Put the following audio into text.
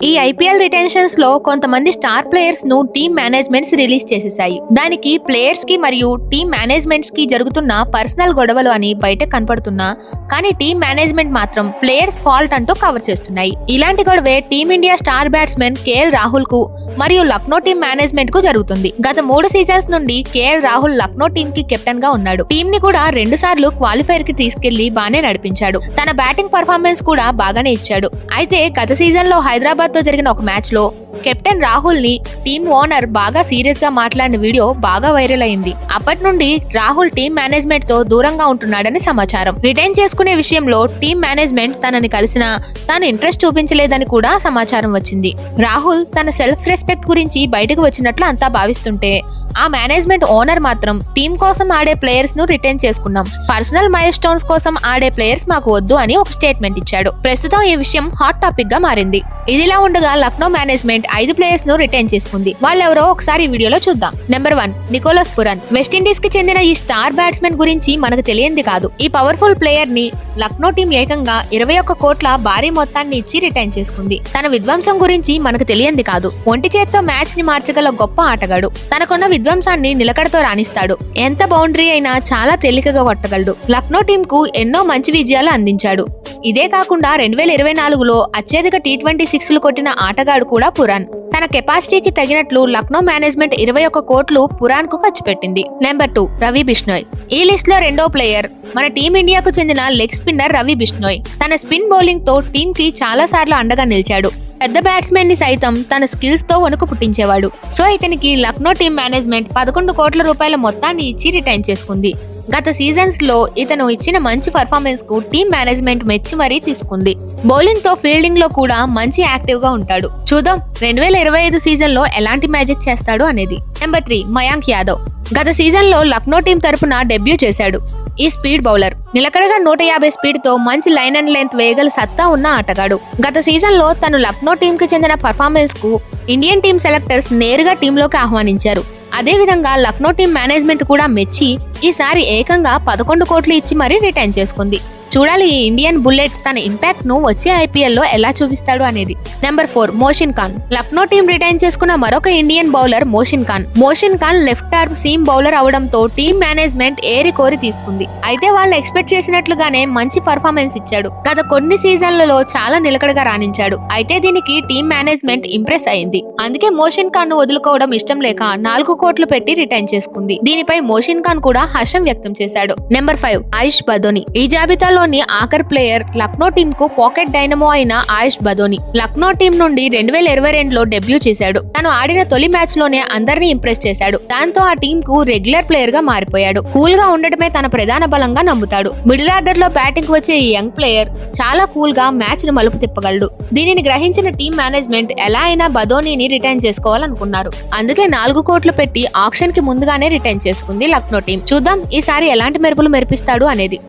ఈ ఐపీఎల్ రిటెన్షన్స్లో కొంతమంది స్టార్ ప్లేయర్స్ను టీమ్ మేనేజ్మెంట్స్ రిలీజ్ చేసేసాయి దానికి ప్లేయర్స్కి మరియు టీమ్ మేనేజ్మెంట్స్కి జరుగుతున్న పర్సనల్ గొడవలు అని బయట కనపడుతున్నా కానీ టీమ్ మేనేజ్మెంట్ మాత్రం ప్లేయర్స్ ఫాల్ట్ అంటూ కవర్ చేస్తున్నాయి. ఇలాంటి గొడవే Team India star batsmen KL రాహుల్కు మరియు లక్నో టీం మేనేజ్మెంట్కు జరుగుతుంది. గత మూడు సీజన్స్ నుండి కేఎల్ రాహుల్ లక్నో టీం కి కెప్టెన్గా ఉన్నాడు. టీమ్ని కూడా రెండు సార్లు క్వాలిఫైర్కి తీసుకెళ్ళి బానే నడిపించాడు. తన బ్యాటింగ్ పర్ఫార్మెన్స్ కూడా బాగానే ఇచ్చాడు. అయితే గత సీజన్లో హైదరాబాద్ తో జరిగిన ఒక మ్యాచ్లో కెప్టెన్ రాహుల్ని టీమ్ ఓనర్ బాగా సీరియస్గా మాట్లాడిన వీడియో బాగా వైరల్ అయింది. అప్పటి నుండి రాహుల్ టీమ్ మేనేజ్మెంట్తో దూరంగా ఉంటున్నాడని సమాచారం. రిటైన్ చేసుకునే విషయంలో టీమ్ మేనేజ్మెంట్ తనని కలిసినా తాను ఇంట్రెస్ట్ చూపించలేదని కూడా సమాచారం వచ్చింది. రాహుల్ తన సెల్ఫ్ రెస్పెక్ట్ గురించి బయటకు వచ్చినట్లు అంతా భావిస్తుంటే ఆ మేనేజ్మెంట్ ఓనర్ మాత్రం టీం కోసం ఆడే ప్లేయర్స్ను రిటైన్ చేసుకున్నాం. పర్సనల్ మైల్ స్టోన్స్ కోసం ఆడే ప్లేయర్స్ మాకు వద్దు అని ఒక స్టేట్మెంట్ ఇచ్చాడు. ప్రస్తుతం ఈ విషయం హాట్ టాపిక్గా మారింది. ఇదిలా ఉండగా లక్నో మేనేజ్మెంట్ ఐదు ప్లేయర్స్ను రిటైన్ చేసుకుంది. వాళ్ళెవరో ఒకసారి వీడియోలో చూద్దాం. నెంబర్ వన్ నికోలస్ పురన్ వెస్టిండీస్కి చెందిన ఈ స్టార్ బ్యాట్స్మెన్ గురించి మనకు తెలియంది కాదు. ఈ పవర్ఫుల్ ప్లేయర్ని లక్నో టీం ఏకంగా ఇరవై ఒక్క కోట్ల భారీ మొత్తాన్ని ఇచ్చి రిటైన్ చేసుకుంది. తన విధ్వంసం గురించి మనకు తెలియంది కాదు. ఒంటి చేత్తో మ్యాచ్ని మార్చగల గొప్ప ఆటగాడు. తనకున్న విధ్వంసాన్ని నిలకడతో రాణిస్తాడు. ఎంత బౌండరీ అయినా చాలా తేలికగా కొట్టగలడు. లక్నో టీం కు ఎన్నో మంచి విజయాలు అందించాడు. ఇదే కాకుండా రెండు వేల ఇరవై నాలుగులో అత్యధిక టీ ట్వంటీ సిక్స్లు కొట్టిన ఆటగాడు కూడా పురాన్ తన కెపాసిటీకి తగినట్లు లక్నో మేనేజ్మెంట్ ఇరవై ఒక్క కోట్లు పురాన్కు ఖర్చు పెట్టింది. Number two Ravi Bishnoi. ఈ లిస్ట్లో రెండో ప్లేయర్. మన టీమిండియాకు చెందిన లెగ్ స్పిన్నర్ రవి బిష్నోయ్. తన స్పిన్ బౌలింగ్తో టీమ్కి చాలా సార్లు అండగా నిలిచాడు. పెద్ద బ్యాట్స్మెన్ని సైతం తన స్కిల్స్తో వణుకు పుట్టించేవాడు. సో ఇతనికి లక్నో టీం మేనేజ్మెంట్ పదకొండు కోట్ల రూపాయల మొత్తాన్ని ఇచ్చి రిటైన్ చేసుకుంది. గత సీజన్స్లో ఇతను ఇచ్చిన మంచి పర్ఫార్మెన్స్కు టీం మేనేజ్మెంట్ మెచ్చి మరీ తీసుకుంది. బౌలింగ్తో ఫీల్డింగ్లో కూడా మంచి యాక్టివ్గా ఉంటాడు. చూద్దాం రెండు వేల ఇరవై ఐదు సీజన్లో ఎలాంటి మ్యాజిక్ చేస్తాడు అనేది. Number three Mayank Yadav. గత సీజన్లో లక్నో టీం తరపున డెబ్యూ చేశాడు. ఈ స్పీడ్ బౌలర్. నిలకడగా నూట యాభై స్పీడ్తో మంచి లైన్ అండ్ లెంత్ వేయగల సత్తా ఉన్న ఆటగాడు. గత సీజన్లో తను లక్నో టీం కి చెందిన పర్ఫార్మెన్స్కు ఇండియన్ టీం సెలెక్టర్స్ నేరుగా టీంలోకి ఆహ్వానించారు. అదేవిధంగా లక్నో టీం మేనేజ్మెంట్ కూడా మెచ్చి ఈసారి ఏకంగా పదకొండు కోట్లు ఇచ్చి మరీ రిటైన్ చేసుకుంది. చూడాలి ఈ ఇండియన్ బుల్లెట్ తన ఇంపాక్ట్ను వచ్చే ఐపీఎల్లో ఎలా చూపిస్తాడు అనేది. Number four Mohsin Khan. Lucknow team retain చేసుకున్న మరొక Indian bowler Mohsin Khan. Mohsin Khan left arm seam bowler అవడంతో టీం మేనేజ్మెంట్ ఏరి కోరి తీసుకుంది. అయితే వాళ్ళు ఎక్స్పెక్ట్ చేసినట్లుగానే మంచి పర్ఫార్మెన్స్ ఇచ్చాడు. గత కొన్ని సీజన్లలో చాలా నిలకడగా రాణించాడు. అయితే దీనికి టీం మేనేజ్మెంట్ ఇంప్రెస్ అయింది. అందుకే మోషన్ ఖాన్ను వదులుకోవడం ఇష్టం లేక నాలుగు కోట్లు పెట్టి రిటైన్ చేసుకుంది. దీనిపై మోషన్ ఖాన్ కూడా హర్షం వ్యక్తం చేశాడు. నెంబర్ ఫైవ్ ఆయుష్ బదోని ఈ జాబితాలో జాబితాలోని ఆఖర్ ప్లేయర్ లక్నో టీమ్కు పాకెట్ డైనమో అయిన ఆయుష్ బదోని లక్నో టీం నుండి రెండు వేల ఇరవై రెండులో డెబ్యూ చేశాడు. తను ఆడిన తొలి మ్యాచ్లోనే అందరినీ ఇంప్రెస్ చేశాడు. దాంతో ఆ టీం కు రెగ్యులర్ ప్లేయర్గా మారిపోయాడు. కూల్గా ఉండటమే తన ప్రధాన బలంగా నమ్ముతాడు. మిడిల్ ఆర్డర్లో బ్యాటింగ్ వచ్చే ఈ యంగ్ ప్లేయర్ చాలా కూల్గా మ్యాచ్ను మలుపు తిప్పగలడు. దీనిని గ్రహించిన టీం మేనేజ్మెంట్ ఎలా అయినా బదోనీని రిటైన్ చేసుకోవాలనుకున్నారు. అందుకే నాలుగు కోట్లు పెట్టి ఆక్షన్కి ముందుగానే రిటైన్ చేసుకుంది లక్నో టీం. చూద్దాం ఈసారి ఎలాంటి మెరుపులు మెరిపిస్తాడు అనేది.